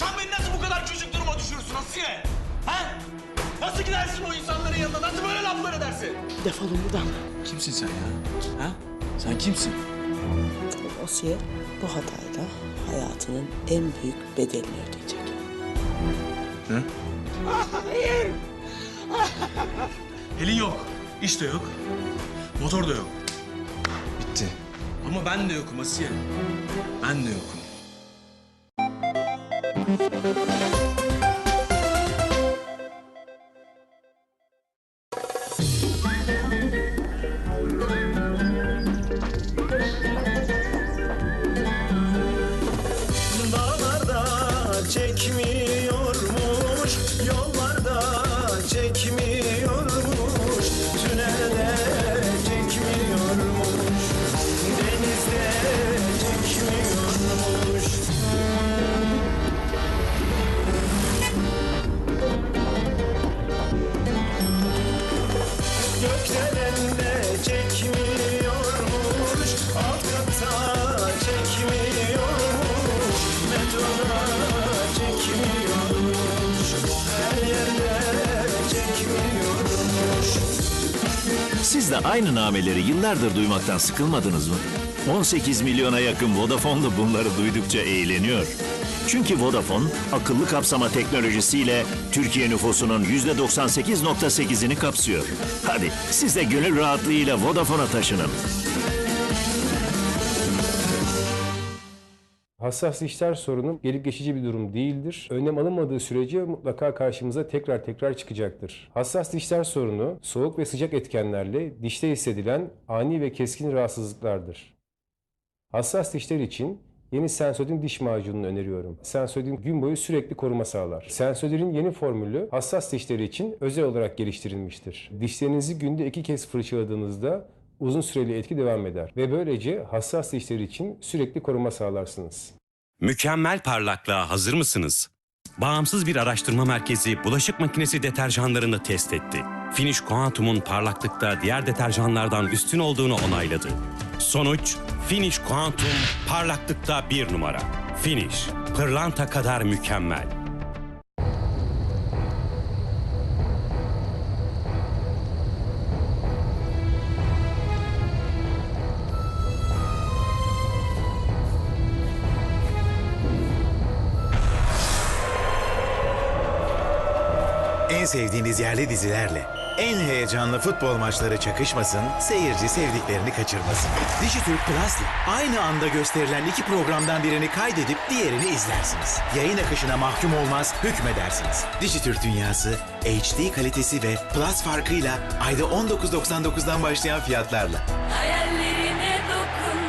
Sen beni nasıl bu kadar küçük duruma düşürürsün Asiye? Ha? Nasıl gidersin o insanların yanına? Nasıl böyle laflar edersin? Defolun buradan. Kimsin sen ya? Ha? Sen kimsin? Asiye bu hatayla hayatının en büyük bedelini ödeyecek. Elin yok, iş de yok, motor da yok. Bitti. Ama ben de yokum Asiye. Ben de yokum. you Siz de aynı nameleri yıllardır duymaktan sıkılmadınız mı? 18 milyona yakın Vodafone da bunları duydukça eğleniyor. Çünkü Vodafone akıllı kapsama teknolojisiyle Türkiye nüfusunun %98.8'ini kapsıyor. Hadi siz de gönül rahatlığıyla Vodafone'a taşının. Hassas dişler sorunu gelip geçici bir durum değildir. Önlem alınmadığı sürece mutlaka karşımıza tekrar tekrar çıkacaktır. Hassas dişler sorunu soğuk ve sıcak etkenlerle dişte hissedilen ani ve keskin rahatsızlıklardır. Hassas dişler için yeni Sensodyne diş macununu öneriyorum. Sensodyne gün boyu sürekli koruma sağlar. Sensodyne'in yeni formülü hassas dişleri için özel olarak geliştirilmiştir. Dişlerinizi günde iki kez fırçaladığınızda uzun süreli etki devam eder ve böylece hassas dişler için sürekli koruma sağlarsınız. Mükemmel parlaklığa hazır mısınız? Bağımsız bir araştırma merkezi bulaşık makinesi deterjanlarını test etti. Finish Quantum'un parlaklıkta diğer deterjanlardan üstün olduğunu onayladı. Sonuç, Finish Quantum parlaklıkta bir numara. Finish, pırlanta kadar mükemmel. En sevdiğiniz yerli dizilerle en heyecanlı futbol maçları çakışmasın, seyirci sevdiklerini kaçırmasın. Dijitürk Plus'la aynı anda gösterilen iki programdan birini kaydedip diğerini izlersiniz. Yayın akışına mahkum olmaz, hükmedersiniz. Dijitürk dünyası HD kalitesi ve Plus farkıyla ayda 19.99'dan başlayan fiyatlarla. Hayallerine dokun.